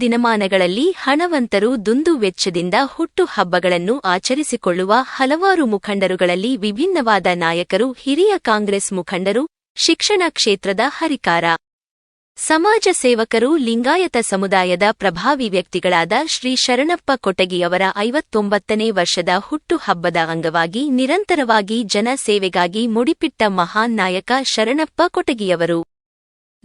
ದಿನಮಾನಗಳಲ್ಲಿ ಹಣವಂತರು ದುಂದು ವೆಚ್ಚದಿಂದ ಹುಟ್ಟುಹಬ್ಬಗಳನ್ನು ಆಚರಿಸಿಕೊಳ್ಳುವ ಹಲವಾರು ಮುಖಂಡರುಗಳಲ್ಲಿ ವಿಭಿನ್ನವಾದ ನಾಯಕರು, ಹಿರಿಯ ಕಾಂಗ್ರೆಸ್ ಮುಖಂಡರು, ಶಿಕ್ಷಣ ಕ್ಷೇತ್ರದ ಹರಿಕಾರ. ಸಮಾಜ ಸೇವಕರು, ಲಿಂಗಾಯತ ಸಮುದಾಯದ ಪ್ರಭಾವಿ ವ್ಯಕ್ತಿಗಳಾದ ಶ್ರೀ ಶರಣಪ್ಪ ಕೊಟಗಿಯವರ ಐವತ್ತೊಂಬತ್ತನೇ ವರ್ಷದ ಹುಟ್ಟುಹಬ್ಬದ ಅಂಗವಾಗಿ ನಿರಂತರವಾಗಿ ಜನ ಸೇವೆಗಾಗಿ ಮುಡಿಪಿಟ್ಟ ಮಹಾನ್ ನಾಯಕ ಶರಣಪ್ಪ ಕೊಟಗಿಯವರು.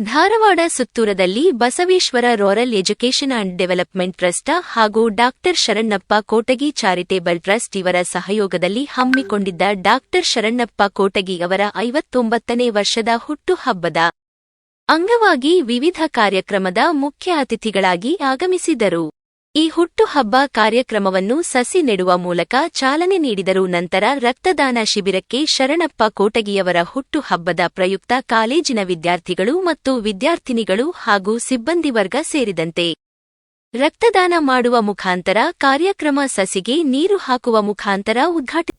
Dharwad ಸುತ್ತೂರದಲ್ಲಿ Basaveshwara rural education and development trust ಹಾಗೂ doctor Sharanappa Kotagi charitable trust ಇವರ ಸಹಯೋಗದಲ್ಲಿ ಹಮ್ಮಿಕೊಂಡಿದ್ದ ಡಾಕ್ಟರ್ ಶರಣ್ಣಪ್ಪ ಕೋಟಗಿ ಅವರ ಐವತ್ತೊಂಬತ್ತನೇ ವರ್ಷದ ಹುಟ್ಟುಹಬ್ಬದ ಅಂಗವಾಗಿ ವಿವಿಧ ಕಾರ್ಯಕ್ರಮದ ಮುಖ್ಯ ಅತಿಥಿಗಳಾಗಿ ಆಗಮಿಸಿದರು. ಈ ಹುಟ್ಟುಹಬ್ಬ ಕಾರ್ಯಕ್ರಮವನ್ನು ಸಸಿ ನೆಡುವ ಮೂಲಕ ಚಾಲನೆ ನೀಡಿದರು ನಂತರ ರಕ್ತದಾನ ಶಿಬಿರಕ್ಕೆ ಶರಣಪ್ಪ ಕೋಟಗಿಯವರ ಹುಟ್ಟುಹಬ್ಬದ ಪ್ರಯುಕ್ತ ಕಾಲೇಜಿನ ವಿದ್ಯಾರ್ಥಿಗಳು ಮತ್ತು ವಿದ್ಯಾರ್ಥಿನಿಗಳು ಹಾಗೂ ಸಿಬ್ಬಂದಿ ವರ್ಗ ಸೇರಿದಂತೆ ರಕ್ತದಾನ ಮಾಡುವ ಮುಖಾಂತರ ಕಾರ್ಯಕ್ರಮ ಸಸಿಗೆ ನೀರು ಹಾಕುವ ಮುಖಾಂತರ ಉದ್ಘಾಟಿ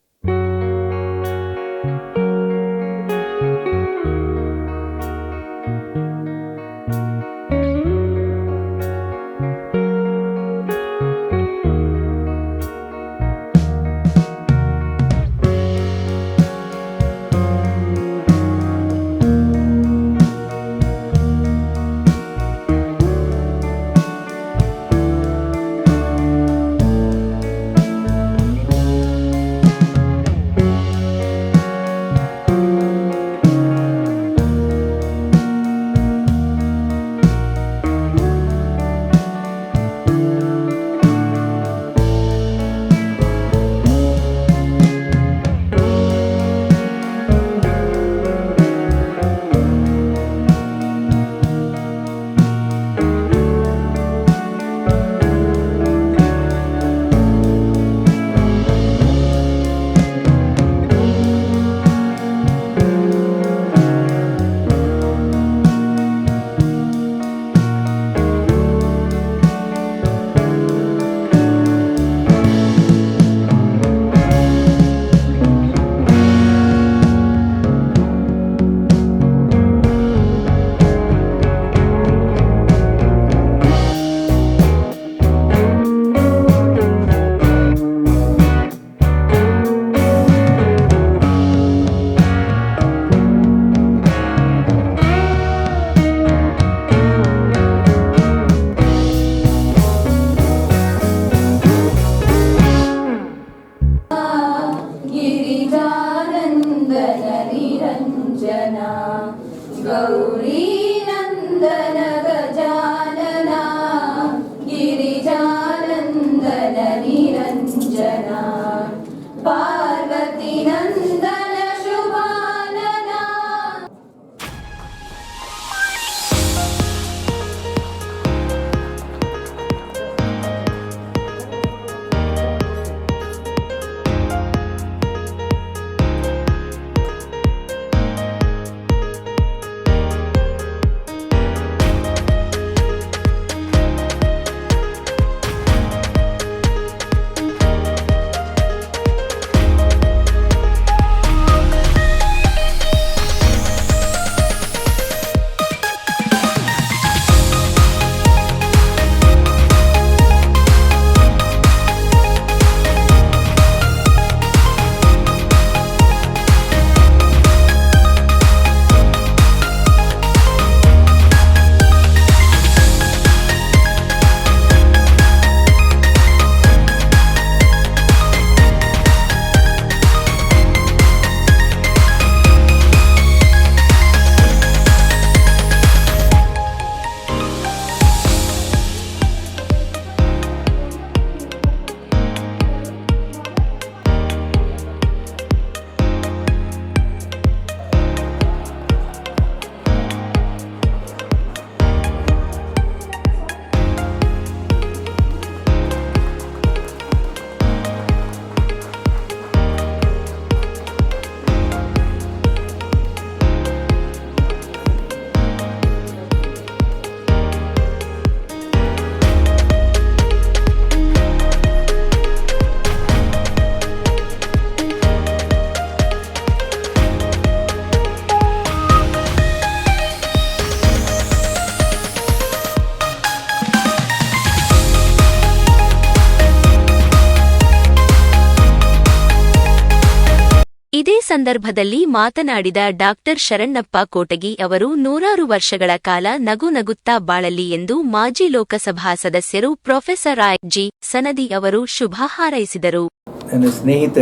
ಸಂದರ್ಭದಲ್ಲಿ ಮಾತನಾಡಿದ ಡಾಕ್ಟರ್ ಶರಣ್ಣಪ್ಪ ಕೋಟಗಿ ಅವರು, ನೂರಾರು ವರ್ಷಗಳ ಕಾಲ ನಗು ನಗುತ್ತಾ ಬಾಳಲಿ ಎಂದು ಮಾಜಿ ಲೋಕಸಭಾ ಸದಸ್ಯರು ಪ್ರೊಫೆಸರ್ ಆಯ್ ಜಿ ಸನದಿ ಅವರು ಶುಭ ಹಾರೈಸಿದರು. ನನ್ನ ಸ್ನೇಹಿತ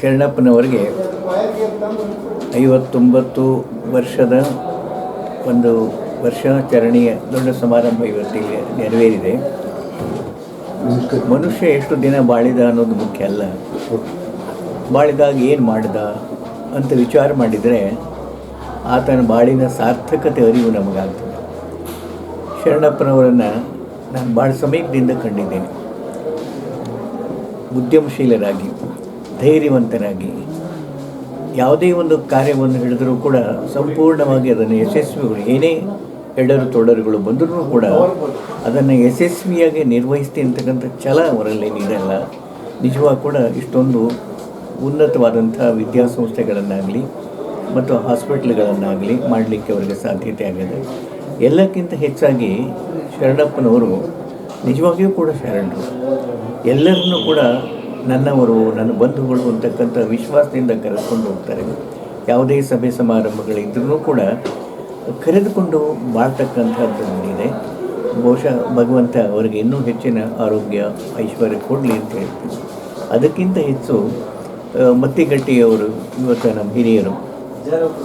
ಶರಣಪ್ಪನವರಿಗೆ ಐವತ್ತೊಂಬತ್ತು ವರ್ಷದ ಒಂದು ವರ್ಷಾಚರಣೆಯ ದೊಡ್ಡ ಸಮಾರಂಭ ಇವತ್ತಿಗೆ ನೆರವೇರಿದೆ. ಮನುಷ್ಯ ಎಷ್ಟು ದಿನ ಬಾಳಿದ ಅನ್ನೋದು ಮುಖ್ಯ ಅಲ್ಲ. ಬಾಳಿದಾಗ ಏನು ಮಾಡಿದ? ಅಂತ ವಿಚಾರ ಮಾಡಿದರೆ ಆತನ ಬಾಳಿನ ಸಾರ್ಥಕತೆ ಅರಿವು ನಮಗಾಗ್ತದೆ. ಶರಣಪ್ಪನವರನ್ನು ನಾನು ಭಾಳ ಸಮೀಪದಿಂದ ಕಂಡಿದ್ದೇನೆ. ಉದ್ಯಮಶೀಲರಾಗಿ, ಧೈರ್ಯವಂತರಾಗಿ, ಯಾವುದೇ ಒಂದು ಕಾರ್ಯವನ್ನು ಹಿಡಿದರೂ ಕೂಡ ಸಂಪೂರ್ಣವಾಗಿ ಅದನ್ನು ಯಶಸ್ವಿಗಳು, ಏನೇ ಎಡರು ತೊಡರುಗಳು ಬಂದರೂ ಕೂಡ ಅದನ್ನು ಯಶಸ್ವಿಯಾಗಿ ನಿರ್ವಹಿಸ್ತೀನಿ ಅಂತಕ್ಕಂಥ ಛಲ ಅವರಲ್ಲಿ ನೀಡಲ್ಲ. ನಿಜವಾಗ ಕೂಡ ಇಷ್ಟೊಂದು ಉನ್ನತವಾದಂಥ ವಿದ್ಯಾಸಂಸ್ಥೆಗಳನ್ನಾಗಲಿ ಮತ್ತು ಹಾಸ್ಪಿಟ್ಲ್ಗಳನ್ನಾಗಲಿ ಮಾಡಲಿಕ್ಕೆ ಅವರಿಗೆ ಸಾಧ್ಯತೆ ಆಗಿದೆ. ಎಲ್ಲಕ್ಕಿಂತ ಹೆಚ್ಚಾಗಿ ಶರಣಪ್ಪನವರು, ನಿಜವಾಗಿಯೂ ಕೂಡ ಶರಣರು, ಎಲ್ಲರನ್ನೂ ಕೂಡ ನನ್ನವರು, ನನ್ನ ಬಂಧುಗಳು ಅಂತಕ್ಕಂಥ ವಿಶ್ವಾಸದಿಂದ ಕರೆದುಕೊಂಡು ಹೋಗ್ತಾರೆ. ಯಾವುದೇ ಸಭೆ ಸಮಾರಂಭಗಳಿದ್ರೂ ಕೂಡ ಕರೆದುಕೊಂಡು ಬಾಳ್ತಕ್ಕಂಥದ್ದು ಇದೆ ಬಹುಶಃ ಭಗವಂತ ಅವರಿಗೆ ಇನ್ನೂ ಹೆಚ್ಚಿನ ಆರೋಗ್ಯ, ಐಶ್ವರ್ಯ ಕೊಡಲಿ ಅಂತ ಹೇಳ್ತೀನಿ. ಅದಕ್ಕಿಂತ ಹೆಚ್ಚು ಮತ್ತಿಗಟ್ಟಿಯವರು ಇವತ್ತು ನಮ್ಮ ಹಿರಿಯರು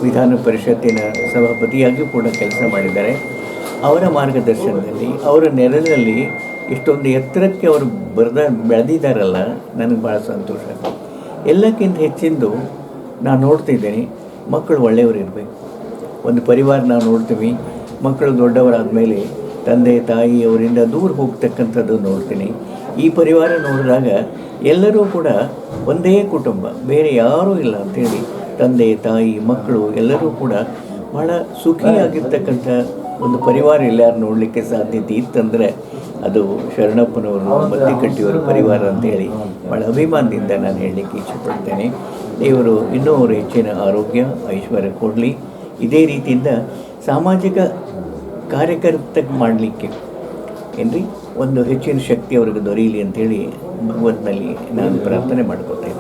ವಿಧಾನ ಪರಿಷತ್ತಿನ ಸಭಾಪತಿಯಾಗಿಯೂ ಕೂಡ ಕೆಲಸ ಮಾಡಿದ್ದಾರೆ. ಅವರ ಮಾರ್ಗದರ್ಶನದಲ್ಲಿ, ಅವರ ನೆರಳಿನಲ್ಲಿ ಇಷ್ಟೊಂದು ಎತ್ತರಕ್ಕೆ ಅವರು ಬರೆದ, ಬೆಳೆದಿದ್ದಾರಲ್ಲ, ನನಗೆ ಭಾಳ ಸಂತೋಷ. ಎಲ್ಲಕ್ಕಿಂತ ಹೆಚ್ಚಿಂದು ನಾನು ನೋಡ್ತಿದ್ದೇನೆ ಮಕ್ಕಳು ಒಳ್ಳೆಯವರು ಇರಬೇಕು. ಒಂದು ಪರಿವಾರ ನಾವು ನೋಡ್ತೀವಿ, ಮಕ್ಕಳು ದೊಡ್ಡವರಾದ ಮೇಲೆ ತಂದೆ, ತಾಯಿ, ಅವರಿಂದ ದೂರ ಹೋಗ್ತಕ್ಕಂಥದ್ದು ನೋಡ್ತೀನಿ. ಈ ಪರಿವಾರ ನೋಡಿದಾಗ ಎಲ್ಲರೂ ಕೂಡ ಒಂದೇ ಕುಟುಂಬ ಬೇರೆ ಯಾರೂ ಇಲ್ಲ ಅಂತೇಳಿ ತಂದೆ ತಾಯಿ ಮಕ್ಕಳು ಎಲ್ಲರೂ ಕೂಡ ಬಹಳ ಸುಖಿಯಾಗಿರ್ತಕ್ಕಂಥ ಒಂದು ಪರಿವಾರ ಎಲ್ಲಾರು ನೋಡಲಿಕ್ಕೆ ಸಾಧ್ಯತೆ ಇತ್ತಂದರೆ ಅದು ಶರಣಪ್ಪನವರು ಮತ್ತಿಕಟ್ಟಿಯವರ ಪರಿವಾರ ಅಂತೇಳಿ ಭಾಳ ಅಭಿಮಾನದಿಂದ ನಾನು ಹೇಳಲಿಕ್ಕೆ ಇಷ್ಟಪಡ್ತೇನೆ ದೇವರು ಇನ್ನೂ ಅವರು ಹೆಚ್ಚಿನ ಆರೋಗ್ಯ ಐಶ್ವರ್ಯ ಕೊಡಲಿ. ಇದೇ ರೀತಿಯಿಂದ ಸಾಮಾಜಿಕ ಕಾರ್ಯಕರ್ತ ಮಾಡಲಿಕ್ಕೆ ಏನ್ರಿ? ಒಂದು ಹೆಚ್ಚಿನ ಶಕ್ತಿ ಅವರಿಗೆ ದೊರೆಯಲಿ ಅಂತೇಳಿ ಭಗವಂತನಲ್ಲಿ ನಾನು ಪ್ರಾರ್ಥನೆ ಮಾಡ್ಕೊತೇನೆ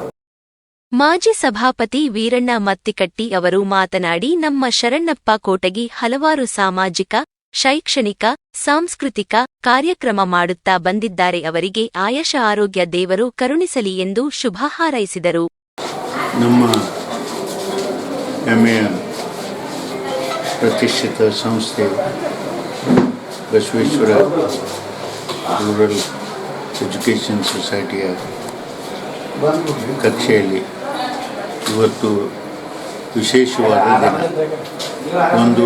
ಮಾಜಿ ಸಭಾಪತಿ ವೀರಣ್ಣ ಮತ್ತಿಕಟ್ಟಿ ಅವರು ಮಾತನಾಡಿ ನಮ್ಮ ಶರಣ್ಣಪ್ಪ ಕೋಟಗಿ ಹಲವಾರು ಸಾಮಾಜಿಕ ಶೈಕ್ಷಣಿಕ ಸಾಂಸ್ಕೃತಿಕ ಕಾರ್ಯಕ್ರಮ ಮಾಡುತ್ತಾ ಬಂದಿದ್ದಾರೆ. ಅವರಿಗೆ ಆಯಶ ಆರೋಗ್ಯ ದೇವರು ಕರುಣಿಸಲಿ ಎಂದು ಶುಭ ಹಾರೈಸಿದರು. ನಮ್ಮ ಹೆಮ್ಮೆಯ ಪ್ರತಿಷ್ಠಿತ ಸಂಸ್ಥೆ ಬಸವೇಶ್ವರ ರೂರಲ್ ಎಜುಕೇಷನ್ ಸೊಸೈಟಿಯ ಕಕ್ಷೆಯಲ್ಲಿ ಇವತ್ತು ವಿಶೇಷವಾದ ದಿನ. ಒಂದು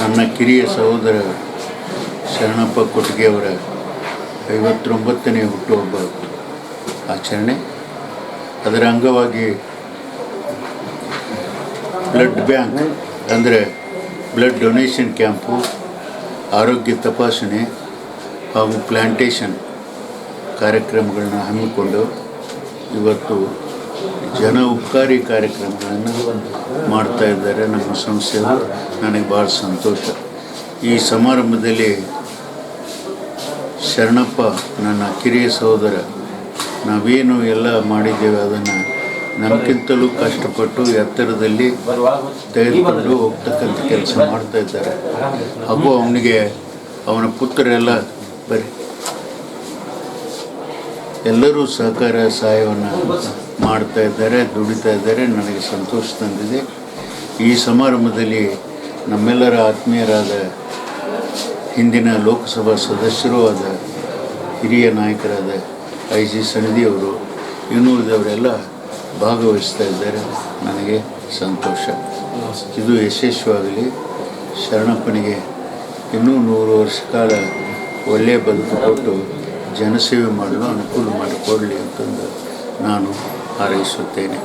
ನನ್ನ ಕಿರಿಯ ಸಹೋದರ ಶರಣಪ್ಪ ಕೊಟ್ಟಿಗೆಯವರ ಐವತ್ತೊಂಬತ್ತನೇ ಹುಟ್ಟುಹಬ್ಬ ಆಚರಣೆ. ಅದರ ಅಂಗವಾಗಿ ಬ್ಲಡ್ ಬ್ಯಾಂಕ್ ಅಂದರೆ ಬ್ಲಡ್ ಡೊನೇಷನ್ ಕ್ಯಾಂಪು, ಆರೋಗ್ಯ ತಪಾಸಣೆ ಹಾಗೂ ಪ್ಲ್ಯಾಂಟೇಷನ್ ಕಾರ್ಯಕ್ರಮಗಳನ್ನ ಹಮ್ಮಿಕೊಂಡು ಇವತ್ತು ಜನ ಉಪಕಾರಿ ಕಾರ್ಯಕ್ರಮಗಳನ್ನು ಮಾಡ್ತಾ ಇದ್ದಾರೆ ನಮ್ಮ ಸಂಸ್ಥೆಯವರು. ನನಗೆ ಭಾಳ ಸಂತೋಷ. ಈ ಸಮಾರಂಭದಲ್ಲಿ ಶರಣಪ್ಪ, ನನ್ನ ಕಿರಿಯ ಸಹೋದರ, ನಾವೇನು ಎಲ್ಲ ಮಾಡಿದ್ದೇವೆ ಅದನ್ನು ನಮಗಿಂತಲೂ ಕಷ್ಟಪಟ್ಟು ಎತ್ತರದಲ್ಲಿ ತೆಗೆದುಕೊಂಡು ಹೋಗ್ತಕ್ಕಂಥ ಕೆಲಸ ಮಾಡ್ತಾ ಇದ್ದಾರೆ. ಹಾಗೂ ಅವನಿಗೆ, ಅವನ ಪುತ್ರರೆಲ್ಲ ಬರೀ ಎಲ್ಲರೂ ಸಹಕಾರ ಸಹಾಯವನ್ನು ಮಾಡ್ತಾ ಇದ್ದಾರೆ, ದುಡಿತಾ ಇದ್ದಾರೆ. ನನಗೆ ಸಂತೋಷ ತಂದಿದೆ. ಈ ಸಮಾರಂಭದಲ್ಲಿ ನಮ್ಮೆಲ್ಲರ ಆತ್ಮೀಯರಾದ ಹಿಂದಿನ ಲೋಕಸಭಾ ಸದಸ್ಯರೂ ಆದ ಹಿರಿಯ ನಾಯಕರಾದ ಐ ಜಿ ಸಣದಿಯವರು ಇನ್ನುಳಿದವರೆಲ್ಲ ಭಾಗವಹಿಸ್ತಾ ಇದ್ದಾರೆ. ನನಗೆ ಸಂತೋಷ. ಇದು ಯಶಸ್ವಿಯಾಗಲಿ. ಶರಣಪ್ಪನಿಗೆ ಇನ್ನೂ ನೂರು ವರ್ಷ ಕಾಲ ಒಳ್ಳೆಯ ಬದುಕು ಕೊಟ್ಟು ಜನಸೇವೆ ಮಾಡಲು ಅನುಕೂಲ ಮಾಡಿಕೊಡಲಿ ಅಂತಂದು ನಾನು ಹಾರೈಸುತ್ತೇನೆ.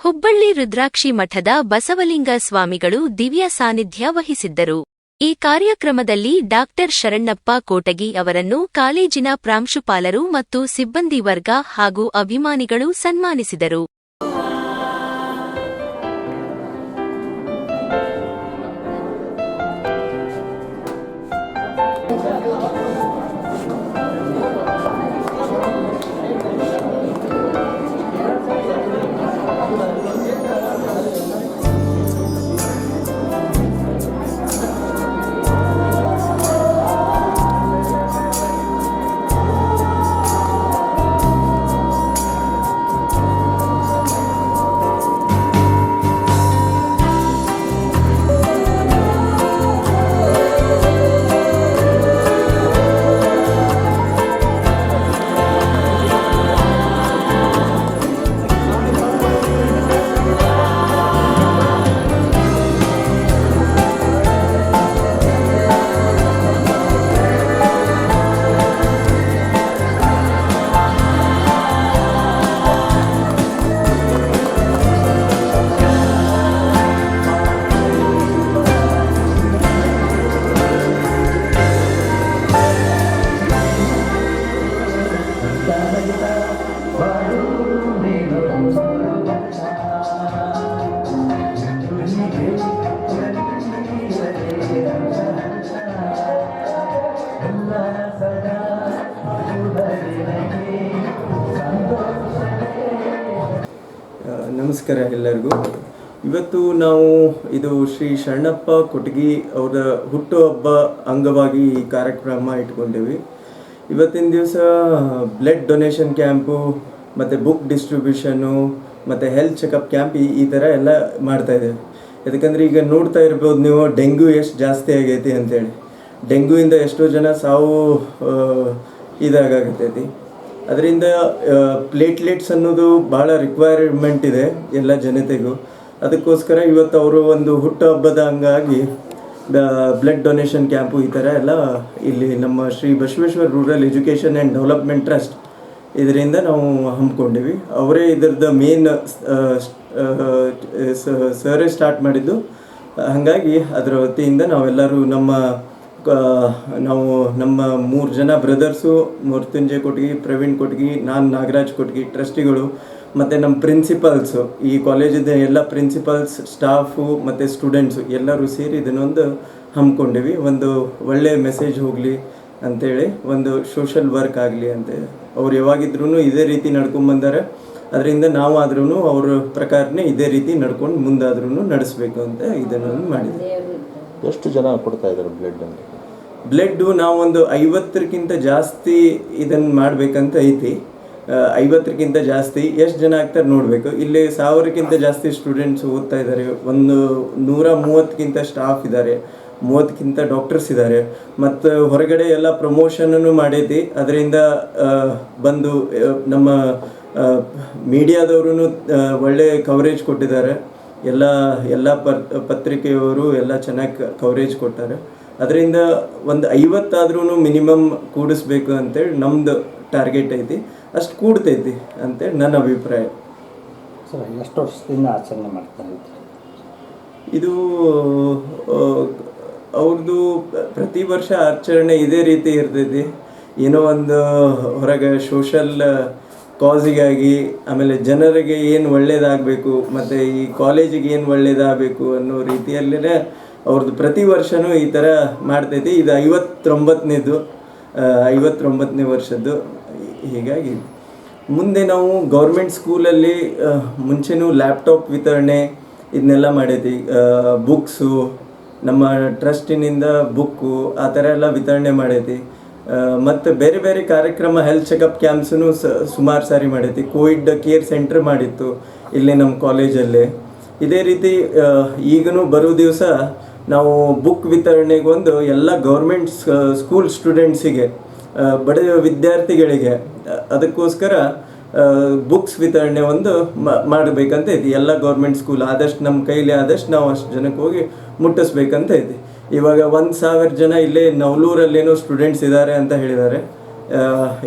ಹುಬ್ಬಳ್ಳಿ ರುದ್ರಾಕ್ಷಿ ಮಠದ ಬಸವಲಿಂಗ ಸ್ವಾಮಿಗಳು ದಿವ್ಯ ಸಾನ್ನಿಧ್ಯ ವಹಿಸಿದ್ದರು. ಈ ಕಾರ್ಯಕ್ರಮದಲ್ಲಿ ಡಾಕ್ಟರ್ ಶರಣ್ಣಪ್ಪ ಕೋಟಗಿ ಅವರನ್ನು ಕಾಲೇಜಿನ ಪ್ರಾಂಶುಪಾಲರು ಮತ್ತು ಸಿಬ್ಬಂದಿ ವರ್ಗ ಹಾಗೂ ಅಭಿಮಾನಿಗಳು ಸನ್ಮಾನಿಸಿದರು. ಕೊಟಗಿ ಅವರ ಹುಟ್ಟುಹಬ್ಬ ಅಂಗವಾಗಿ ಈ ಕಾರ್ಯಕ್ರಮ ಇಟ್ಕೊಂಡಿವಿ. ಇವತ್ತಿನ ದಿವಸ ಬ್ಲಡ್ ಡೊನೇಷನ್ ಕ್ಯಾಂಪು ಮತ್ತು ಬುಕ್ ಡಿಸ್ಟ್ರಿಬ್ಯೂಷನು ಮತ್ತು ಹೆಲ್ತ್ ಚೆಕಪ್ ಕ್ಯಾಂಪ್ ಈ ಥರ ಎಲ್ಲ ಮಾಡ್ತಾ ಇದ್ದೇವೆ. ಯಾಕಂದರೆ ಈಗ ನೋಡ್ತಾ ಇರ್ಬೋದು ನೀವು, ಡೆಂಗ್ಯೂ ಎಷ್ಟು ಜಾಸ್ತಿ ಆಗೈತಿ ಅಂತೇಳಿ. ಡೆಂಗ್ಯೂಯಿಂದ ಎಷ್ಟೋ ಜನ ಸಾವು ಇದಾಗತೈತಿ ಅದರಿಂದ ಪ್ಲೇಟ್ಲೆಟ್ಸ್ ಅನ್ನೋದು ಭಾಳ ರಿಕ್ವೈರ್ಮೆಂಟ್ ಇದೆ ಎಲ್ಲ ಜನತೆಗೂ. ಅದಕ್ಕೋಸ್ಕರ ಇವತ್ತು ಅವರು ಒಂದು ಹುಟ್ಟುಹಬ್ಬದ ಹಂಗಾಗಿ ಬ್ಲಡ್ ಡೊನೇಷನ್ ಕ್ಯಾಂಪು ಈ ಥರ ಎಲ್ಲ ಇಲ್ಲಿ ನಮ್ಮ Shri Basaveshwara rural education and development trust ಇದರಿಂದ ನಾವು ಹಮ್ಮಿಕೊಂಡಿವಿ. ಅವರೇ ಇದರದ ಮೇನ್ ಸರೇ ಸ್ಟಾರ್ಟ್ ಮಾಡಿದ್ದು. ಹಾಗಾಗಿ ಅದರ ವತಿಯಿಂದ ನಾವೆಲ್ಲರೂ ನಮ್ಮ ನಾವು ನಮ್ಮ ಮೂರು ಜನ ಬ್ರದರ್ಸು, ಮೃತ್ಯುಂಜಯ ಕೊಟ್ಗಿ, ಪ್ರವೀಣ್ ಕೊಟ್ಗಿ, ನಾನು ನಾಗರಾಜ್ ಕೊಟ್ಗಿ, ಟ್ರಸ್ಟಿಗಳು ಮತ್ತು ನಮ್ಮ ಪ್ರಿನ್ಸಿಪಲ್ಸು ಈ ಕಾಲೇಜಿದ ಎಲ್ಲ ಪ್ರಿನ್ಸಿಪಲ್ಸ್ ಸ್ಟಾಫು ಮತ್ತು ಸ್ಟೂಡೆಂಟ್ಸು ಎಲ್ಲರೂ ಸೇರಿ ಇದನ್ನೊಂದು ಹಮ್ಮಿಕೊಂಡಿವಿ. ಒಂದು ಒಳ್ಳೆಯ ಮೆಸೇಜ್ ಹೋಗಲಿ ಅಂತೇಳಿ ಒಂದು ಸೋಷಲ್ ವರ್ಕ್ ಆಗಲಿ ಅಂತ ಅವ್ರು ಯಾವಾಗಿದ್ರೂ ಇದೇ ರೀತಿ ನಡ್ಕೊಂಬಂದಾರೆ ಅದರಿಂದ ನಾವು ಆದ್ರೂ ಅವ್ರ ಪ್ರಕಾರನೇ ಇದೇ ರೀತಿ ನಡ್ಕೊಂಡು ಮುಂದಾದ್ರೂ ನಡೆಸಬೇಕು ಅಂತ ಇದನ್ನು ಮಾಡಿದ್ವಿ. ಎಷ್ಟು ಜನ ಕೊಡ್ತಾ ಇದ್ದಾರೆ ಬ್ಲಡ್ ಅಂತ ಬ್ಲಡ್ಡು ನಾವೊಂದು ಐವತ್ತರಕ್ಕಿಂತ ಜಾಸ್ತಿ ಇದನ್ನು ಮಾಡಬೇಕಂತ ಐತಿ. ಆ, ಐವತ್ತರಕ್ಕಿಂತ ಜಾಸ್ತಿ ಎಷ್ಟು ಜನ ಆಗ್ತಾರೆ ನೋಡಬೇಕು. ಇಲ್ಲಿ ಸಾವಿರಕ್ಕಿಂತ ಜಾಸ್ತಿ ಸ್ಟೂಡೆಂಟ್ಸ್ ಓದ್ತಾ ಇದ್ದಾರೆ. ಒಂದು ನೂರ ಮೂವತ್ತಕ್ಕಿಂತ ಸ್ಟಾಫ್ ಇದ್ದಾರೆ. ಮೂವತ್ತಕ್ಕಿಂತ ಡಾಕ್ಟರ್ಸ್ ಇದ್ದಾರೆ. ಮತ್ತು ಹೊರಗಡೆ ಎಲ್ಲ ಪ್ರಮೋಷನನ್ನು ಮಾಡೈತಿ ಅದರಿಂದ ಬಂದು ನಮ್ಮ ಮೀಡಿಯಾದವರು ಒಳ್ಳೆ ಕವರೇಜ್ ಕೊಟ್ಟಿದ್ದಾರೆ. ಎಲ್ಲ ಎಲ್ಲ ಪತ್ರಿಕೆಯವರು ಎಲ್ಲ ಚೆನ್ನಾಗಿ ಕವರೇಜ್ ಕೊಟ್ಟಾರೆ ಅದರಿಂದ ಒಂದು ಐವತ್ತಾದ್ರೂ ಮಿನಿಮಮ್ ಕೂಡಿಸ್ಬೇಕು ಅಂತೇಳಿ ನಮ್ಮದು ಟಾರ್ಗೆಟ್ ಐತಿ. ಅಷ್ಟು ಕೂಡ್ತೈತಿ ಅಂತೇಳಿ ನನ್ನ ಅಭಿಪ್ರಾಯ. ಸರ್ ಎಷ್ಟು ವರ್ಷದಿಂದ ಆಚರಣೆ ಮಾಡ್ತಾ ಇದ್ರಿ ಇದು ಅವ್ರದ್ದು ಪ್ರತಿ ವರ್ಷ ಆಚರಣೆ ಇದೇ ರೀತಿ ಇರ್ತೈತಿ. ಏನೋ ಒಂದು ಹೊರಗೆ ಸೋಷಲ್ ಕಾಸಿಗಾಗಿ ಆಮೇಲೆ ಜನರಿಗೆ ಏನು ಒಳ್ಳೇದಾಗಬೇಕು ಮತ್ತು ಈ ಕಾಲೇಜಿಗೆ ಏನು ಒಳ್ಳೇದಾಗಬೇಕು ಅನ್ನೋ ರೀತಿಯಲ್ಲೇ ಅವ್ರದ್ದು ಪ್ರತಿ ವರ್ಷವೂ ಈ ಥರ ಮಾಡ್ತೈತಿ. ಇದು ಐವತ್ತೊಂಬತ್ತನೇದು ಐವತ್ತೊಂಬತ್ತನೇ ವರ್ಷದ್ದು. ಹೀಗಾಗಿ ಮುಂದೆ ನಾವು ಗೌರ್ಮೆಂಟ್ ಸ್ಕೂಲಲ್ಲಿ ಮುಂಚೆನೂ ಲ್ಯಾಪ್ಟಾಪ್ ವಿತರಣೆ ಇದನ್ನೆಲ್ಲ ಮಾಡೈತಿ ಬುಕ್ಸು ನಮ್ಮ ಟ್ರಸ್ಟಿನಿಂದ ಬುಕ್ಕು ಆ ಥರ ಎಲ್ಲ ವಿತರಣೆ ಮಾಡೈತಿ ಮತ್ತು ಬೇರೆ ಬೇರೆ ಕಾರ್ಯಕ್ರಮ ಹೆಲ್ತ್ ಚೆಕಪ್ ಕ್ಯಾಂಪ್ಸನ್ನು ಸುಮಾರು ಸಾರಿ ಮಾಡೈತಿ ಕೋವಿಡ್ ಕೇರ್ ಸೆಂಟ್ರ್ ಮಾಡಿತ್ತು ಇಲ್ಲಿ ನಮ್ಮ ಕಾಲೇಜಲ್ಲಿ ಇದೇ ರೀತಿ ಈಗನೂ ಬರೋ ದಿವಸ ನಾವು ಬುಕ್ ವಿತರಣೆಗೊಂದು ಎಲ್ಲ ಗೌರ್ಮೆಂಟ್ ಸ್ಕೂಲ್ ಸ್ಟೂಡೆಂಟ್ಸಿಗೆ ಬಡ ವಿದ್ಯಾರ್ಥಿಗಳಿಗೆ ಅದಕ್ಕೋಸ್ಕರ ಬುಕ್ಸ್ ವಿತರಣೆ ಒಂದು ಮಾಡಬೇಕಂತ ಇದೆ. ಎಲ್ಲ ಗೌರ್ಮೆಂಟ್ ಸ್ಕೂಲ್ ಆದಷ್ಟು ನಮ್ಮ ಕೈಲಿ ಆದಷ್ಟು ನಾವು ಅಷ್ಟು ಜನಕ್ಕೆ ಹೋಗಿ ಮುಟ್ಟಿಸ್ಬೇಕಂತ ಇದೆ. ಇವಾಗ ಒಂದು ಸಾವಿರ ಜನ ಇಲ್ಲೇ ನವಲೂರಲ್ಲೇನೋ ಸ್ಟೂಡೆಂಟ್ಸ್ ಇದ್ದಾರೆ ಅಂತ ಹೇಳಿದ್ದಾರೆ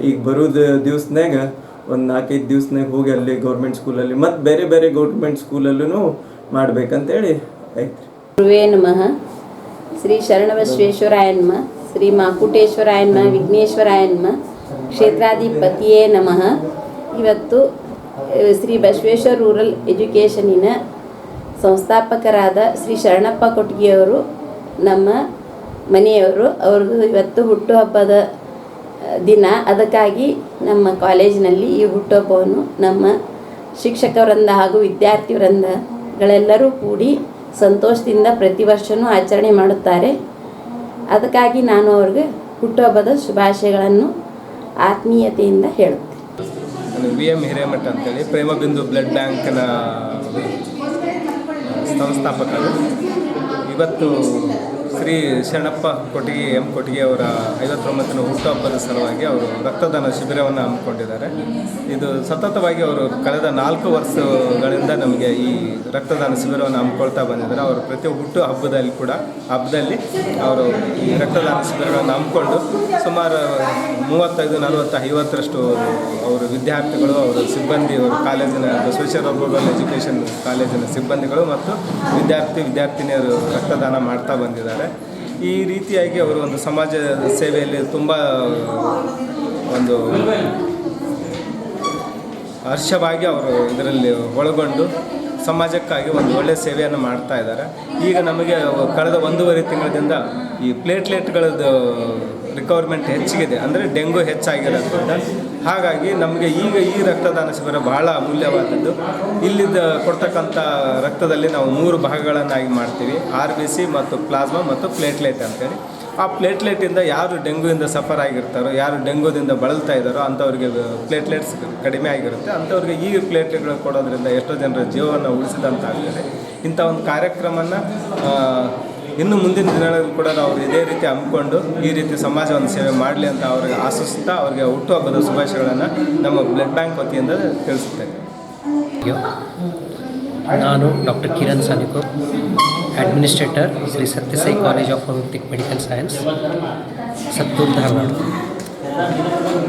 ಈಗ ಬರೋದು ದಿವ್ಸನಾಗ ಒಂದು ನಾಲ್ಕೈದು ದಿವ್ಸನಾಗ ಹೋಗಿ ಅಲ್ಲಿ ಗೌರ್ಮೆಂಟ್ ಸ್ಕೂಲಲ್ಲಿ ಮತ್ತು ಬೇರೆ ಬೇರೆ ಗೌರ್ಮೆಂಟ್ ಸ್ಕೂಲಲ್ಲೂ ಮಾಡ್ಬೇಕಂತೇಳಿ ಐತ್ರಿ ಗುರುವೇ ನಮಃ. ಶ್ರೀ ಶರಣಬಸವೇಶ್ವರಾಯ ಶ್ರೀ ಮಾಕುಟೇಶ್ವರಾಯನ್ಮ ವಿಘ್ನೇಶ್ವರಾಯನ್ಮ ವಿಘ್ನೇಶ್ವರಾಯ ನಮಃ ಕ್ಷೇತ್ರಾಧಿಪತಿಯೇ ನಮಃ. ಇವತ್ತು ಶ್ರೀ ಬಸವೇಶ್ವರ ರೂರಲ್ ಎಜುಕೇಷನಿನ ಸಂಸ್ಥಾಪಕರಾದ ಶ್ರೀ ಶರಣಪ್ಪ ಕೊಟ್ಗಿಯವರು, ನಮ್ಮ ಮನೆಯವರು, ಅವ್ರದ್ದು ಇವತ್ತು ಹುಟ್ಟುಹಬ್ಬದ ದಿನ. ಅದಕ್ಕಾಗಿ ನಮ್ಮ ಕಾಲೇಜಿನಲ್ಲಿ ಈ ಹುಟ್ಟುಹಬ್ಬವನ್ನು ನಮ್ಮ ಶಿಕ್ಷಕ ವೃಂದ ಹಾಗೂ ವಿದ್ಯಾರ್ಥಿ ವೃಂದಗಳೆಲ್ಲರೂ ಕೂಡಿ ಸಂತೋಷದಿಂದ ಪ್ರತಿ ವರ್ಷವೂ ಆಚರಣೆ ಮಾಡುತ್ತಾರೆ. ಅದಕ್ಕಾಗಿ ನಾನು ಅವ್ರಿಗೆ ಹುಟ್ಟುಹಬ್ಬದ ಶುಭಾಶಯಗಳನ್ನು ಆತ್ಮೀಯತೆಯಿಂದ ಹೇಳುತ್ತೇನೆ. ವಿ ಎಂ ಹಿರೇಮಠ ಅಂತೇಳಿ ಪ್ರೇಮಬಿಂದು ಬ್ಲಡ್ ಬ್ಯಾಂಕ್ನ ಸಂಸ್ಥಾಪಕರು. ಇವತ್ತು ಶ್ರೀ ಶರಣಪ್ಪ ಕೊಟ್ಟಿಗೆ ಎಂ ಕೊಟ್ಟಿಗೆ ಅವರ ಐವತ್ತೊಂಬತ್ತನೇ ಹುಟ್ಟುಹಬ್ಬದ ಸಲುವಾಗಿ ಅವರು ರಕ್ತದಾನ ಶಿಬಿರವನ್ನು ಹಮ್ಮಿಕೊಂಡಿದ್ದಾರೆ. ಇದು ಸತತವಾಗಿ ಅವರು ಕಳೆದ ನಾಲ್ಕು ವರ್ಷಗಳಿಂದ ನಮಗೆ ಈ ರಕ್ತದಾನ ಶಿಬಿರವನ್ನು ಹಮ್ಮಿಕೊಳ್ತಾ ಬಂದಿದ್ದಾರೆ. ಅವರು ಪ್ರತಿ ಹುಟ್ಟು ಹಬ್ಬದಲ್ಲಿ ಕೂಡ, ಹಬ್ಬದಲ್ಲಿ ಅವರು ಈ ರಕ್ತದಾನ ಶಿಬಿರಗಳನ್ನು ಹಮ್ಮಿಕೊಂಡು ಸುಮಾರು ಮೂವತ್ತೈದು, ನಲವತ್ತು, ಐವತ್ತರಷ್ಟು ಅವರು ವಿದ್ಯಾರ್ಥಿಗಳು, ಅವರ ಸಿಬ್ಬಂದಿ ಅವರು ಕಾಲೇಜಿನ ಬಸವೇಶ್ವರ ರೂರಲ್ ಎಜುಕೇಷನ್ ಕಾಲೇಜಿನ ಸಿಬ್ಬಂದಿಗಳು ಮತ್ತು ವಿದ್ಯಾರ್ಥಿ, ವಿದ್ಯಾರ್ಥಿನಿಯರು ರಕ್ತದಾನ ಮಾಡ್ತಾ ಬಂದಿದ್ದಾರೆ. ಈ ರೀತಿಯಾಗಿ ಅವರು ಒಂದು ಸಮಾಜ ಸೇವೆಯಲ್ಲಿ ತುಂಬ ಒಂದು ಹರ್ಷವಾಗಿ ಅವರು ಇದರಲ್ಲಿ ಒಳಗೊಂಡು ಸಮಾಜಕ್ಕಾಗಿ ಒಂದು ಒಳ್ಳೆಯ ಸೇವೆಯನ್ನು ಮಾಡ್ತಾ ಇದ್ದಾರೆ. ಈಗ ನಮಗೆ ಕಳೆದ ಒಂದೂವರೆ ತಿಂಗಳಿಂದ ಈ ಪ್ಲೇಟ್ಲೆಟ್ಗಳದ್ದು ರಿಕ್ವೈರ್ಮೆಂಟ್ ಹೆಚ್ಚಿಗಿದೆ. ಅಂದರೆ ಡೆಂಗು ಹೆಚ್ಚಾಗಿರೋದ್ರಿಂದ ಹಾಗಾಗಿ ನಮಗೆ ಈಗ ಈ ರಕ್ತದಾನ ಶಿಬಿರ ಬಹಳ ಅಮೂಲ್ಯವಾದದ್ದು. ಇಲ್ಲಿದ್ದ ಕೊಡ್ತಕ್ಕಂಥ ರಕ್ತದಲ್ಲಿ ನಾವು ಮೂರು ಭಾಗಗಳನ್ನಾಗಿ ಮಾಡ್ತೀವಿ. ಆರ್ ಬಿ ಸಿ ಮತ್ತು ಪ್ಲಾಸ್ಮಾ ಮತ್ತು ಪ್ಲೇಟ್ಲೆಟ್ ಅಂತೇಳಿ. ಆ ಪ್ಲೇಟ್ಲೆಟಿಂದ ಯಾರು ಡೆಂಗುವಿಂದ ಸಫರ್ ಆಗಿರ್ತಾರೋ, ಯಾರು ಡೆಂಗುದಿಂದ ಬಳಲ್ತಾ ಇದ್ದಾರೋ ಅಂಥವ್ರಿಗೆ ಪ್ಲೇಟ್ಲೆಟ್ಸ್ ಕಡಿಮೆ ಆಗಿರುತ್ತೆ. ಅಂಥವ್ರಿಗೆ ಈ ಪ್ಲೇಟ್ಲೆಟ್ಗಳು ಕೊಡೋದ್ರಿಂದ ಎಷ್ಟೋ ಜನರ ಜೀವವನ್ನು ಉಳಿಸಿದಂತಾಗ್ತದೆ. ಇಂಥ ಒಂದು ಕಾರ್ಯಕ್ರಮನ ಇನ್ನು ಮುಂದಿನ ದಿನಗಳಲ್ಲಿ ಕೂಡ ನಾವು ಇದೇ ರೀತಿ ಹಮ್ಮಿಕೊಂಡು ಈ ರೀತಿ ಸಮಾಜವನ್ನು ಸೇವೆ ಮಾಡಲಿ ಅಂತ ಅವ್ರಿಗೆ ಆಶಿಸ್ತಾ ಅವರಿಗೆ ಹುಟ್ಟುಹಬ್ಬದ ಶುಭಾಶಯಗಳನ್ನು ನಮ್ಮ ಬ್ಲಡ್ ಬ್ಯಾಂಕ್ ವತಿಯಿಂದ ತಿಳಿಸುತ್ತೇನೆ. ನಾನು doctor Kiran Saniku, administrator Shri Sathya Sai college of homeopathic medical science, Sattur, Dharwad.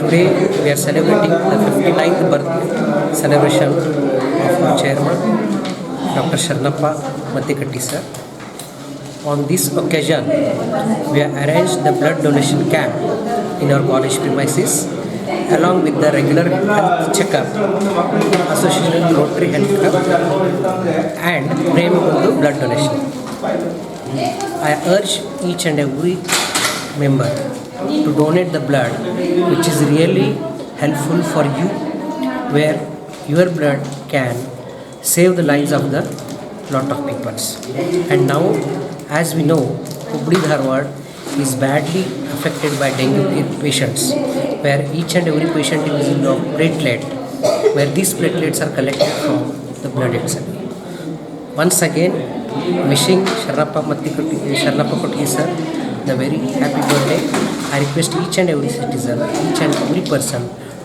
Today we are celebrating the fifty ninth birth celebration of chairman doctor Sharanappa Mattikatti sir. On this occasion, we have arranged the blood donation camp in our college premises along with the regular health checkup, Association Rotary Health Club and Premagundu blood donation. I urge each and every member to donate the blood which is really helpful for you where your blood can save the lives of the lot of peoples. And now, as we know, Hubli Dharwad is badly affected by dengue patients, where each and every patient is in a platelet, where these platelets are collected from the blood itself. Once again, wishing Sharnappa Sharnappa Kotki sir the very happy birthday. I request each and every citizen, each and every person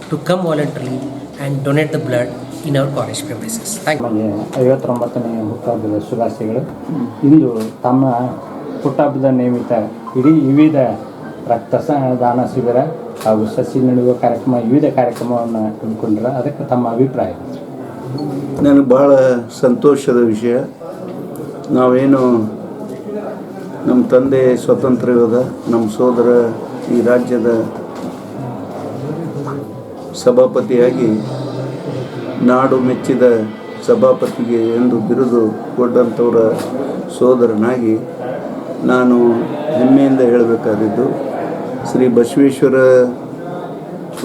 to come voluntarily and donate the blood in our college premises. Thank you ನಮಗೆ ಐವತ್ತೊಂಬತ್ತನೇ ಹುಟ್ಟಹಬ್ಬದ ಶುಭಾಶಯಗಳು. ಇಂದು ತಮ್ಮ ಹುಟ್ಟಹಬ್ಬದ ನಿಮಿತ್ತ ಇಡೀ ವಿವಿಧ ರಕ್ತ ದಾನ ಶಿಬಿರ ಹಾಗೂ ಸಸಿ ನೆಡುವ ಕಾರ್ಯಕ್ರಮ ವಿವಿಧ ಕಾರ್ಯಕ್ರಮವನ್ನು ಹಮ್ಮಿಕೊಂಡ್ರ ಅದಕ್ಕೆ ತಮ್ಮ ಅಭಿಪ್ರಾಯ. ನನಗೆ ಭಾಳ ಸಂತೋಷದ ವಿಷಯ. ನಾವೇನು ನಮ್ಮ ತಂದೆ ಸ್ವತಂತ್ರ ಯೋಧ ನಮ್ಮ ಸೋದರ ಈ ರಾಜ್ಯದ ಸಭಾಪತಿಯಾಗಿ ನಾಡು ಮೆಚ್ಚಿದ ಸಭಾಪತಿಗೆ ಎಂದು ಬಿರುದು ಕೊಟ್ಟಂಥವರ ಸೋದರನಾಗಿ ನಾನು ಹೆಮ್ಮೆಯಿಂದ ಹೇಳಬೇಕಾದಿದ್ದು, Shri Basaveshwara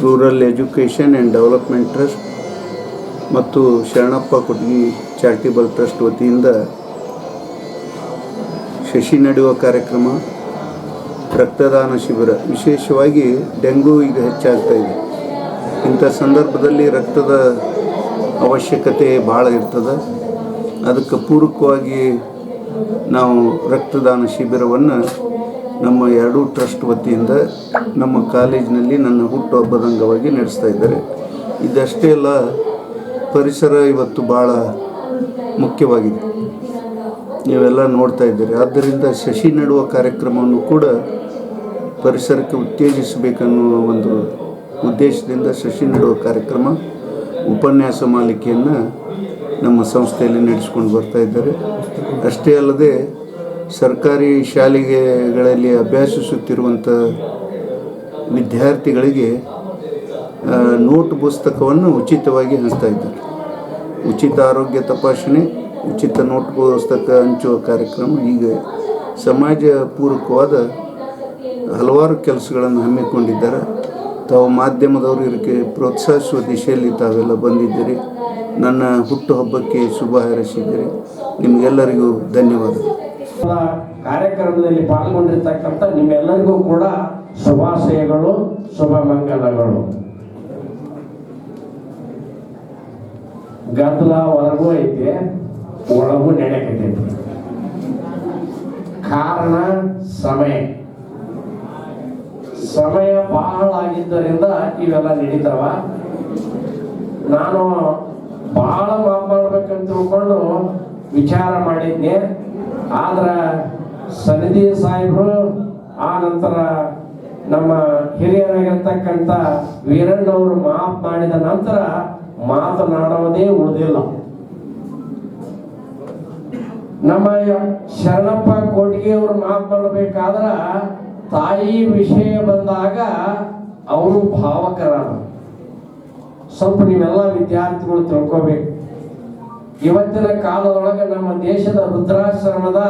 rural education and development trust ಮತ್ತು ಶರಣಪ್ಪ ಕೊಟ್ಗಿ ಚಾರಿಟೇಬಲ್ ಟ್ರಸ್ಟ್ ವತಿಯಿಂದ ಶಶಿ ನಡೆಯುವ ಕಾರ್ಯಕ್ರಮ, ರಕ್ತದಾನ ಶಿಬಿರ. ವಿಶೇಷವಾಗಿ ಡೆಂಗು ಈಗ ಹೆಚ್ಚಾಗ್ತಾ ಇದೆ. ಇಂಥ ಸಂದರ್ಭದಲ್ಲಿ ರಕ್ತದ ಅವಶ್ಯಕತೆ ಭಾಳ ಇರ್ತದೆ. ಅದಕ್ಕೆ ಪೂರಕವಾಗಿ ನಾವು ರಕ್ತದಾನ ಶಿಬಿರವನ್ನು ನಮ್ಮ ಎರಡೂ ಟ್ರಸ್ಟ್ ವತಿಯಿಂದ ನಮ್ಮ ಕಾಲೇಜಿನಲ್ಲಿ ನನ್ನ ಹುಟ್ಟುಹಬ್ಬದ ಅಂಗವಾಗಿ ನಡೆಸ್ತಾ ಇದ್ದಾರೆ. ಇದಷ್ಟೇ ಅಲ್ಲ, ಪರಿಸರ ಇವತ್ತು ಭಾಳ ಮುಖ್ಯವಾಗಿದೆ. ನೀವೆಲ್ಲ ನೋಡ್ತಾ ಇದ್ದೀರಿ. ಆದ್ದರಿಂದ ಶಶಿ ನೆಡುವ ಕಾರ್ಯಕ್ರಮವನ್ನು ಕೂಡ ಪರಿಸರಕ್ಕೆ ಉತ್ತೇಜಿಸಬೇಕನ್ನುವ ಒಂದು ಉದ್ದೇಶದಿಂದ ಶಶಿ ನೆಡುವ ಕಾರ್ಯಕ್ರಮ ಉಪನ್ಯಾಸ ಮಾಲಿಕೆಯನ್ನು ನಮ್ಮ ಸಂಸ್ಥೆಯಲ್ಲಿ ನಡೆಸ್ಕೊಂಡು ಬರ್ತಾ ಇದ್ದಾರೆ. ಅಷ್ಟೇ ಅಲ್ಲದೆ ಸರ್ಕಾರಿ ಶಾಲೆಗೆಗಳಲ್ಲಿ ಅಭ್ಯಾಸಿಸುತ್ತಿರುವಂಥ ವಿದ್ಯಾರ್ಥಿಗಳಿಗೆ ನೋಟ್ ಪುಸ್ತಕವನ್ನು ಉಚಿತವಾಗಿ ಹಂಚ್ತಾ ಇದ್ದಾರೆ. ಉಚಿತ ಆರೋಗ್ಯ ತಪಾಸಣೆ, ಉಚಿತ ನೋಟ್ ಪುಸ್ತಕ ಹಂಚುವ ಕಾರ್ಯಕ್ರಮ ಈಗ ಸಮಾಜ ಪೂರಕವಾದ ಹಲವಾರು ಕೆಲಸಗಳನ್ನು ಹಮ್ಮಿಕೊಂಡಿದ್ದಾರೆ. ತಾವು ಮಾಧ್ಯಮದವರು ಇದಕ್ಕೆ ಪ್ರೋತ್ಸಾಹಿಸುವ ದಿಶೆಯಲ್ಲಿ ತಾವೆಲ್ಲ ಬಂದಿದ್ದೀರಿ. ನನ್ನ ಹುಟ್ಟುಹಬ್ಬಕ್ಕೆ ಶುಭ ಹಾರೈಸಿದ್ದೀರಿ. ನಿಮಗೆಲ್ಲರಿಗೂ ಧನ್ಯವಾದ ಕಾರ್ಯಕ್ರಮದಲ್ಲಿ ಪಾಲ್ಗೊಂಡಿರ್ತಕ್ಕಂಥ ನಿಮ್ಮೆಲ್ಲರಿಗೂ ಕೂಡ ಶುಭಾಶಯಗಳು, ಶುಭ ಮಂಗಲಗಳು. ಗದ್ದಲ ಹೊರಗೂ ಐತೆ, ಒಳಗೂ ನೆನೆಕತೈತಿ ಕಾರಣ ಸಮಯ. ಸಮಯ ಬಹಳ ಆಗಿದ್ದರಿಂದ ಇವೆಲ್ಲ ನಡೀತಾವ. ನಾನು ಬಹಳ ಮಾತಾಡ್ಬೇಕಂತ ತಿಳ್ಕೊಂಡು ವಿಚಾರ ಮಾಡಿದ್ನಿ. ಆದ್ರ ಸನಿಧಿ ಸಾಹೇಬರು, ಆ ನಂತರ ನಮ್ಮ ಹಿರಿಯರಾಗಿರ್ತಕ್ಕಂಥ ವೀರಣ್ಣವರು ಮಾಡಿದ ನಂತರ ಮಾತನಾಡೋದೇ ಉಳಿದಿಲ್ಲ. ನಮ್ಮ ಶರಣಪ್ಪ ಕೋಟಿಗೆ ಅವರು ಮಾತನಾಡಬೇಕಾದ್ರ ತಾಯಿ ವಿಷಯ ಬಂದಾಗ ಅವರು ಭಾವಕರಾದ ಸ್ವಲ್ಪ ನೀವೆಲ್ಲ ವಿದ್ಯಾರ್ಥಿಗಳು ತಿಳ್ಕೋಬೇಕು. ಇವತ್ತಿನ ಕಾಲದೊಳಗೆ ನಮ್ಮ ದೇಶದ ವೃದ್ಧಾಶ್ರಮದ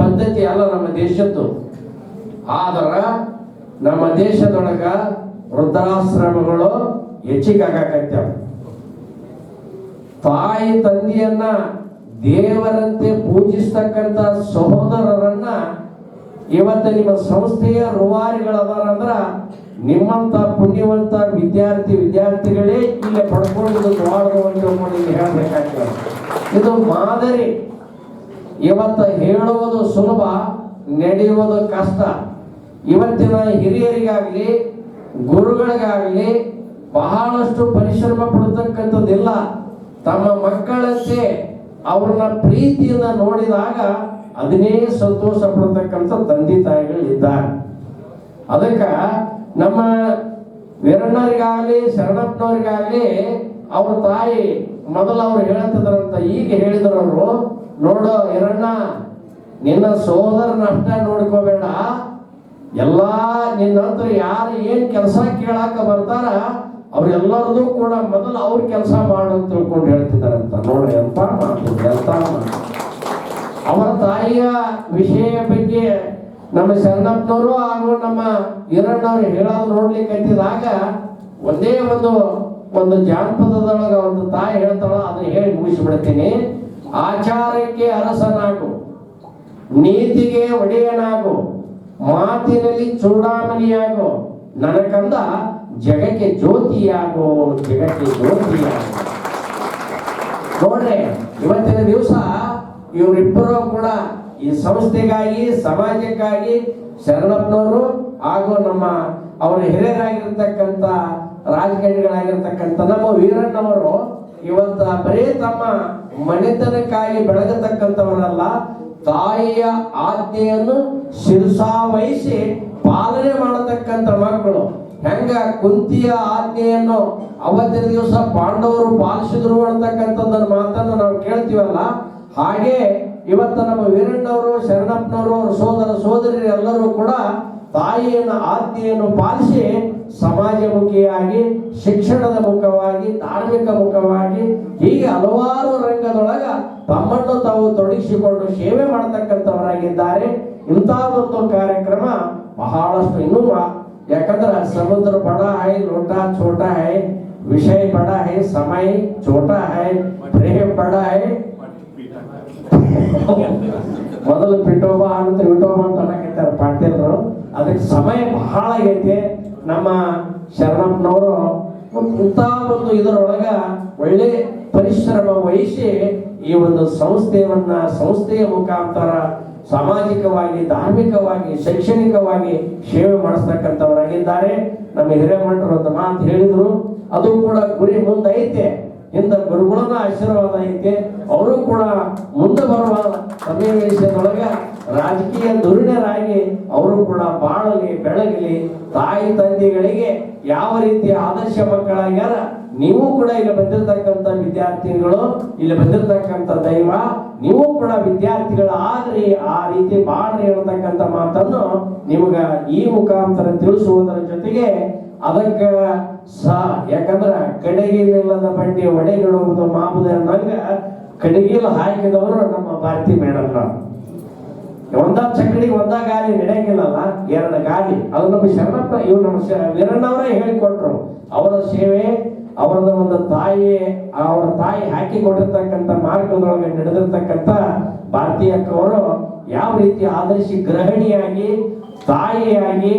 ಪದ್ಧತಿ ಅಲ್ಲ ನಮ್ಮ ದೇಶದ್ದು. ಆದ್ರ ನಮ್ಮ ದೇಶದೊಳಗ ವೃದ್ಧಾಶ್ರಮಗಳು ಹೆಚ್ಚಿಗೆ ತಾಯಿ ತಂದೆಯನ್ನ ದೇವರಂತೆ ಪೂಜಿಸ್ತಕ್ಕಂಥ ಸಹೋದರರನ್ನ ಇವತ್ತು ನಿಮ್ಮ ಸಂಸ್ಥೆಯ ರೂವಾರಿಗಳದಾರಂದ್ರ ನಿಮ್ಮಂತ ಪುಣ್ಯವಂತ ವಿದ್ಯಾರ್ಥಿ ವಿದ್ಯಾರ್ಥಿಗಳೇ ಇಲ್ಲಿ ಪಡ್ಕೊಂಡು ಹೇಳ್ಬೇಕಾಗ್ತದೆ. ಇದು ಮಾದರಿ. ಇವತ್ತು ಹೇಳುವುದು ಸುಲಭ, ನಡೆಯುವುದು ಕಷ್ಟ. ಇವತ್ತಿನ ಹಿರಿಯರಿಗಾಗಲಿ, ಗುರುಗಳಿಗಾಗಲಿ ಬಹಳಷ್ಟು ಪರಿಶ್ರಮ ಪಡತಕ್ಕಂಥದ್ದಿಲ್ಲ. ತಮ್ಮ ಮಕ್ಕಳಂತೆ ಅವ್ರನ್ನ ಪ್ರೀತಿಯಿಂದ ನೋಡಿದಾಗ ಅದನ್ನೇ ಸಂತೋಷ ಪಡ್ತಕ್ಕಂಥ ತಂದೆ ತಾಯಿಗಳು ಇದ್ದಾರೆ ಅದಕ್ಕೆ ನಮ್ಮ ವೀರಣ್ಣರಿಗಾಗಲಿ, ಶರಣಪ್ಪನವ್ರಿಗಾಗಲಿ ಅವ್ರ ತಾಯಿ ಮೊದಲು ಅವ್ರು ಹೇಳ್ತಿದ್ರಂತ ಈಗ ಹೇಳಿದ್ರು ಅವರು ನೋಡು ವೀರಣ್ಣ, ನಿನ್ನ ಸೋದರನ ಅಷ್ಟ ನೋಡ್ಕೋಬೇಡ. ಎಲ್ಲಾ ನಿನ್ನ ಹತ್ರ ಯಾರು ಏನ್ ಕೆಲಸ ಕೇಳಾಕ ಬರ್ತಾರ, ಅವ್ರೆಲ್ಲರದು ಕೂಡ ಮೊದಲು ಅವ್ರ ಕೆಲಸ ಮಾಡು ಅಂತ ತಿಳ್ಕೊಂಡು ಹೇಳ್ತಿದಾರಂತ ನೋಡ್ರಿ ಎಂತ ಮಾತು ಎಂತ ಅವರ ತಾಯಿಯ ವಿಷಯ ಬಗ್ಗೆ ನಮ್ಮ ಶರಣಪ್ಪನವರು ಹಾಗೂ ನಮ್ಮ ಈರಣ್ಣವ್ರು ಹೇಳೋದು ನೋಡ್ಲಿಕ್ಕೆ ಹತ್ತಿದಾಗ ಒಂದೇ ಒಂದು ಒಂದು ಜಾನಪದದೊಳಗ ಒಂದು ತಾಯಿ ಹೇಳ್ತಾಳ ಅದನ್ನ ಹೇಳಿ ಮುಗಿಸ್ಬಿಡ್ತೀನಿ. ಆಚಾರಕ್ಕೆ ಅರಸನಾಗು, ನೀತಿಗೆ ಒಡೆಯನಾಗು, ಮಾತಿನಲ್ಲಿ ಚೂಡಾಮಣಿಯಾಗು, ನನಕಂದ ಜಗಕ್ಕೆ ಜ್ಯೋತಿಯಾಗು ಜಗಕ್ಕೆ ಜ್ಯೋತಿಯಾಗು. ನೋಡ್ರಿ, ಇವತ್ತಿನ ದಿವಸ ಇವರಿಬ್ಬರು ಕೂಡ ಈ ಸಂಸ್ಥೆಗಾಗಿ, ಸಮಾಜಕ್ಕಾಗಿ ಶರಣಪ್ಪನವರು ಹಾಗೂ ನಮ್ಮ ಅವರ ಹಿರಿಯರಾಗಿರ್ತಕ್ಕಂಥ ರಾಜಕಾರಣಿಗಳಾಗಿರ್ತಕ್ಕಂಥ ನಮ್ಮ ವೀರಣ್ಣವರು ಇವತ್ತ ಬರೀ ತಮ್ಮ ಮನೆತನಕ್ಕಾಗಿ ಬೆಳಗತಕ್ಕಂಥವರಲ್ಲ, ತಾಯಿಯ ಆಜ್ಞೆಯನ್ನು ಶಿರಸಾವಹಿಸಿ ಪಾಲನೆ ಮಾಡತಕ್ಕಂಥ ಮಕ್ಕಳು. ಹೆಂಗ ಕುಂತಿಯ ಆಜ್ಞೆಯನ್ನು ಅವತ್ತಿನ ದಿವಸ ಪಾಂಡವರು ಪಾಲಿಸಿದ್ರು ಅಂತಕ್ಕಂಥದ್ದನ್ನ ಮಾತನ್ನು ನಾವು ಕೇಳ್ತೀವಲ್ಲ ಹಾಗೆ ಇವತ್ತು ನಮ್ಮ ವೀರಣ್ಣವರು, ಶರಣಪ್ಪನವರು, ಅವರ ಸೋದರ ಸೋದರಿ ಎಲ್ಲರೂ ಕೂಡ ತಾಯಿಯನ್ನು ಆಜ್ಞೆಯನ್ನು ಪಾಲಿಸಿ ಸಮಾಜಮುಖಿಯಾಗಿ, ಶಿಕ್ಷಣದ ಮುಖವಾಗಿ, ಧಾರ್ಮಿಕ ಮುಖವಾಗಿ, ಹೀಗೆ ಹಲವಾರು ರಂಗದೊಳಗ ತಮ್ಮನ್ನು ತಾವು ತೊಡಗಿಸಿಕೊಂಡು ಸೇವೆ ಮಾಡತಕ್ಕಂಥವರಾಗಿದ್ದಾರೆ. ಇಂಥ ಒಂದು ಕಾರ್ಯಕ್ರಮ ಬಹಳಷ್ಟು ಇನ್ನೂ ಯಾಕಂದ್ರೆ ಸಮುದ್ರ ಬಡ ಹೈ, ಲೋಟ ಛೋಟ ಹೈ, ವಿಷಯ ಬಡ ಹೈ, ಸಮಯ ಛೋಟ ಹೈ, ಪ್ರೇಮ ಬಡ ಹೈ ಮೊದಲು ಪಿಟೋಬ ಅಂತ ವಿಟೋಬ ಅಂತ ಅನ್ನಕತ್ತಾರೆ ಪಾಟೀಲ್ರು, ಅದಕ್ಕೆ ಸಮಯ ಬಹಳ ಆಗೈತಿ ನಮ್ಮ ಶರಣಪ್ಪನವರು ಇಂಥ ಒಂದು ಇದರೊಳಗ ಒಳ್ಳೆ ಪರಿಶ್ರಮ ವಹಿಸಿ ಈ ಒಂದು ಸಂಸ್ಥೆಯನ್ನ, ಸಂಸ್ಥೆಯ ಮುಖಾಂತರ ಸಾಮಾಜಿಕವಾಗಿ, ಧಾರ್ಮಿಕವಾಗಿ, ಶೈಕ್ಷಣಿಕವಾಗಿ ಸೇವೆ ಮಾಡಿಸ್ತಕ್ಕಂಥವರಾಗಿದ್ದಾರೆ ನಮ್ಮ ಹಿರೇಮಠರು ಅಂತ ಮಾತು ಹೇಳಿದ್ರು. ಅದು ಕೂಡ ಗುರಿ ಮುಂದೈತೆ. ಇಂದ ಗುರುಗಳನ್ನ ಆಶೀರ್ವಾದ ಐತೆ. ಅವರು ಕೂಡ ಮುಂದೆ ಬರುವ ಸನ್ನಿವೇಶದೊಳಗೆ ರಾಜಕೀಯ ಧುರಿಣರಾಗಿ ಅವರು ಕೂಡ ಬಾಳಲಿ, ಬೆಳಗಲಿ ತಾಯಿ ತಂದೆಗಳಿಗೆ ಯಾವ ರೀತಿಯ ಆದರ್ಶ ಮಕ್ಕಳಾಗ್ಯಾರ, ನೀವು ಕೂಡ ಇಲ್ಲಿ ಬಂದಿರತಕ್ಕಂಥ ವಿದ್ಯಾರ್ಥಿಗಳು ಇಲ್ಲಿ ಬಂದಿರತಕ್ಕಂಥ ದೈವ, ನೀವು ಕೂಡ ವಿದ್ಯಾರ್ಥಿಗಳ ಆಗ್ರಿ ಆ ರೀತಿ ಬಾಳ್ರಿ ಅನ್ನತಕ್ಕಂಥ ಮಾತನ್ನು ನಿಮಗ ಈ ಮುಖಾಂತರ ತಿಳಿಸುವುದರ ಜೊತೆಗೆ ಅದಕ್ಕ ಸಾ, ಯಾಕಂದ್ರ ಕಡೆಗಿಲ್ಲದ ಬಂಡಿ ಒಡೆಗಿಡುವುದು ಮಾಬುದ ಅನ್ನಂಗ ಕಡೆಗಿಲ್ ಹಾಕಿದವರು ನಮ್ಮ ಭಾರತಿ ಮೇಡಮ್ ನಾವು ಒಂದ ಚಕ್ಕಡಿಗೆ ಒಂದ ಗಾಲಿ ನಡೆಯಂಗಿಲ್ಲಲ್ಲ, ಎರಡು ಗಾಲಿ. ಅದು ನಮ್ಮ ಶರಣಪ್ಪ, ಇವ್ರು ನಮ್ಮ ವೀರಣ್ಣವರೇ ಹೇಳಿಕೊಟ್ರು. ಅವರ ಸೇವೆ, ಅವರದ ಒಂದು ತಾಯಿ, ಅವರ ತಾಯಿ ಹಾಕಿ ಕೊಟ್ಟಿರ್ತಕ್ಕಂಥ ಮಾರ್ಗದೊಳಗೆ ನಡೆದಿರ್ತಕ್ಕಂಥ ಭಾರತೀಯ ಅಕ್ಕವರು ಯಾವ ರೀತಿ ಆದರ್ಶಿ ಗೃಹಿಣಿಯಾಗಿ, ತಾಯಿಯಾಗಿ,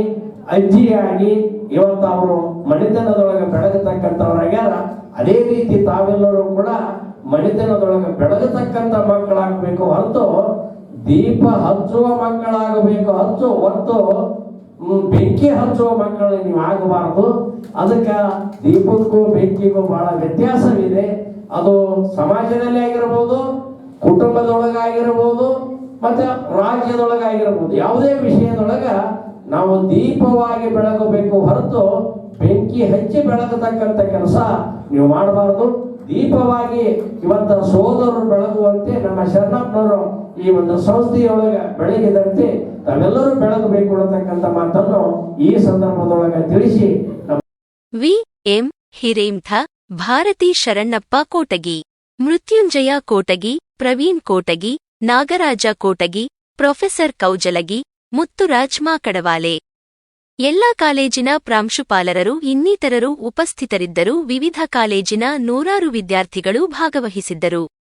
ಅಜ್ಜಿಯಾಗಿ ಇವತ್ತು ಅವರು ಮಣಿತನದೊಳಗೆ ಬೆಳಗತಕ್ಕಂಥವ್ರಾಗ್ಯಾರ. ಅದೇ ರೀತಿ ತಾವೆಲ್ಲರೂ ಕೂಡ ಮಣಿತನದೊಳಗೆ ಬೆಳಗತಕ್ಕಂಥ ಮಕ್ಕಳಾಗಬೇಕು ಹೊರತು ದೀಪ ಹಚ್ಚುವ ಮಕ್ಕಳಾಗಬೇಕು ಹಚ್ಚು ಹೊತ್ತು ಬೆಂಕಿ ಹಚ್ಚುವ ಮಕ್ಕಳು ನೀವು ಆಗಬಾರದು. ಅದಕ್ಕೆ ದೀಪಕ್ಕೂ ಬೆಂಕಿಗೂ ಬಹಳ ವ್ಯತ್ಯಾಸವಿದೆ. ಅದು ಸಮಾಜದಲ್ಲಿ ಆಗಿರ್ಬೋದು, ಕುಟುಂಬದೊಳಗಾಗಿರ್ಬೋದು, ಮತ್ತೆ ರಾಜ್ಯದೊಳಗಾಗಿರ್ಬೋದು. ಯಾವುದೇ ವಿಷಯದೊಳಗ ನಾವು ದೀಪವಾಗಿ ಬೆಳಗಬೇಕು ಹೊರತು ಬೆಂಕಿ ಹಚ್ಚಿ ಬೆಳಗತಕ್ಕಂಥ ಕೆಲಸ ನೀವು ಮಾಡಬಾರದು. ದೀಪವಾಗಿ ಇವತ್ತ ಸೋದರರು ಬೆಳಗುವಂತೆ ನಮ್ಮ ಶರಣಪ್ಪನವರು ಈ ಒಂದು ಸಂಸ್ಥೆಯೊಳಗ ಬೆಳಗಿದಂತೆ ತಾವೆಲ್ಲರೂ ಬೆಳಗಬೇಕು ಅನ್ನತಕ್ಕಂಥ ಮಾತನ್ನು ಈ ಸಂದರ್ಭದೊಳಗೆ ತಿಳಿಸಿ V M Hiremath Bharati Sharanappa Kotagi, Mrityunjaya Kotagi, Praveen Kotagi, Nagaraja Kotagi, professor Kaujalagi Muthuraj Makadawale ಎಲ್ಲಾ ಕಾಲೇಜಿನ ಪ್ರಾಂಶುಪಾಲರರು ಇನ್ನಿತರರು ಉಪಸ್ಥಿತರಿದ್ದರು ವಿವಿಧ ಕಾಲೇಜಿನ ನೂರಾರು ವಿದ್ಯಾರ್ಥಿಗಳು ಭಾಗವಹಿಸಿದ್ದರು.